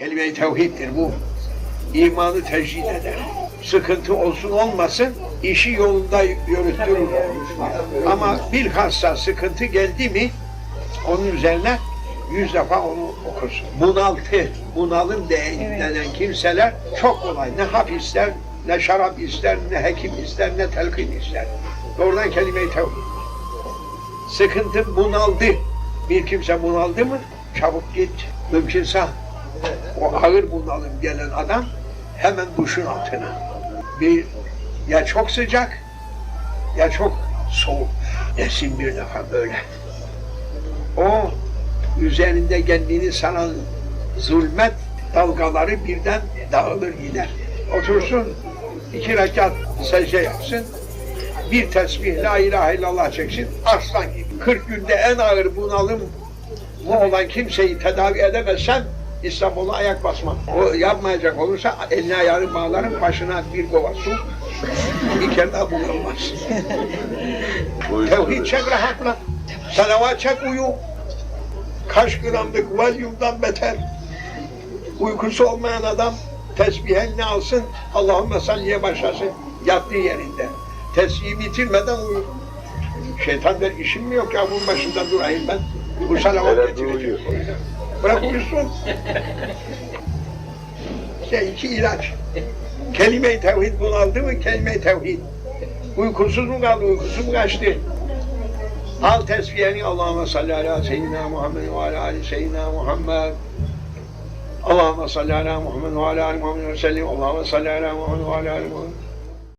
Kelime-i tevhiddir bu. İmanı tecrid eder. Sıkıntı olsun olmasın işi yolunda yürütürür. Ama bilhassa sıkıntı geldi mi onun üzerine yüz defa onu okursun. Bunaltı, bunalım de, denen kimseler çok kolay. Ne hap ister, ne şarap ister, ne hekim ister, ne telkin ister. Doğrudan kelime-i tevhid. Sıkıntı bunaldı. Bir kimse bunaldı mı çabuk git. Mümkünse o ağır bunalım gelen adam hemen duşun altına. Bir ya çok sıcak ya çok soğuk. Esin bir defa böyle. O üzerinde kendini saran zulmet dalgaları birden dağılır gider. Otursun iki rekat secde yapsın bir tesbih la ilahe illallah çeksin aslan gibi. 40 günde en ağır bunalım bu olan kimseyi tedavi edemezsen İstanbul'a ayak basmam. O yapmayacak olursa eline ayağını bağlarım başına bir kova su bir kere daha bunalmaz. Tevhid çek rahatla. Salavat çek uyu. Kaç gramlık valyumdan beter. Uykusu olmayan adam tesbih eline alsın. Allahümme salliye başlasın. Yattığı yerinde. Tesbihi bitirmeden uyur. Şeytan der işim mi yok ya bunun başında durayım ben. Bu salavat getirecek. Bırak uyusun. İşte iki ilaç. Kelime-i tevhid bunaldı mı? Kelime-i tevhid. Uykusuz mu kaldı? Uykusu mu kaçtı? Al tesbihini Allahümme salli ala seyyidina Muhammed ve ala ali seyyidina Muhammed. Allahümme salli ala Muhammed ve ala ali Muhammed ve sellim. Allahümme salli ala Muhammed ve ala ali Muhammed.